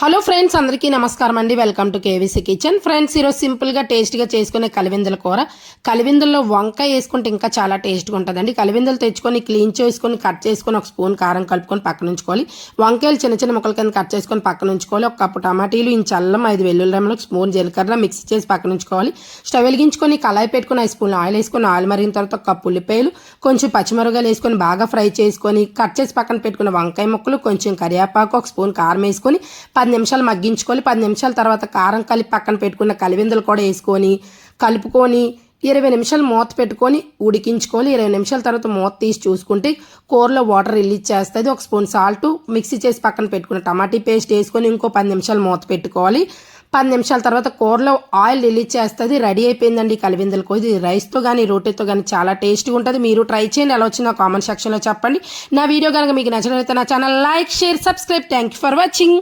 Hello friends అందరికీ నమస్కారం అండి. Welcome to KVC kitchen. Friends ఈరోజు సింపుల్గా టేస్ట్గా చేసుకునే కలివిందల కూర. కలివిందల్లో వంకాయ వేసుకుంటే ఇంకా చాలా టేస్ట్గా ఉంటుందండి. కలివిందలు తెచ్చుకొని క్లీన్ చేసుకొని కట్ చేసుకొని ఒక స్పూన్ కారం కలుపుకొని పక్కన ఉంచుకోవాలి. వంకాయలు చిన్న చిన్న ముక్కల కింద కట్ చేసుకొని పక్కన ఉంచుకోవాలి. ఒక కప్పు టమాటీలు ఇంచు అల్లం ఐదు వెల్లుల్లి రెమ్మలు స్పూన్ జీలకర్ర మిక్స్ చేసి పక్కన ఉంచుకోవాలి. స్టవ్ వెలిగించుకొని కళాయి పెట్టుకుని ఐదు స్పూన్ ఆయిల్ వేసుకొని ఆయిల్ మరిగిన తర్వాత ఒక కప్పు ఉల్లిపాయలు కొంచెం పచ్చిమిరగాయలు వేసుకొని బాగా ఫ్రై చేసుకొని కట్ చేసి పక్కన పెట్టుకున్న వంకాయ ముక్కలు కొంచెం కరివేపాకు ఒక స్పూన్ కారం వేసుకొని పది నిమిషాలు మగ్గించుకొని పది నిమిషాల తర్వాత కారం కలిపి పక్కన పెట్టుకున్న కలివిందులు కూడా వేసుకొని కలుపుకొని ఇరవై నిమిషాలు మూత పెట్టుకొని ఉడికించుకొని ఇరవై నిమిషాల తర్వాత మూత తీసి చూసుకుంటే కూరలో వాటర్ రిలీజ్ చేస్తుంది. ఒక స్పూన్ సాల్ట్ మిక్సీ చేసి పక్కన పెట్టుకున్న టమాటీ పేస్ట్ వేసుకొని ఇంకో పది నిమిషాలు మూత పెట్టుకోవాలి. పది నిమిషాల తర్వాత కూరలో ఆయిల్ రిలీజ్ చేస్తుంది రెడీ అయిపోయిందండి కలివిందలకు ఇది రైస్తో కానీ రోటీతో కానీ చాలా టేస్ట్గా ఉంటుంది. మీరు ట్రై చేయండి ఎలా వచ్చిందో కామెంట్ సెక్షన్లో చెప్పండి. నా వీడియో కనుక మీకు నచ్చినట్లయితే నా channel like share subscribe. Thank you for watching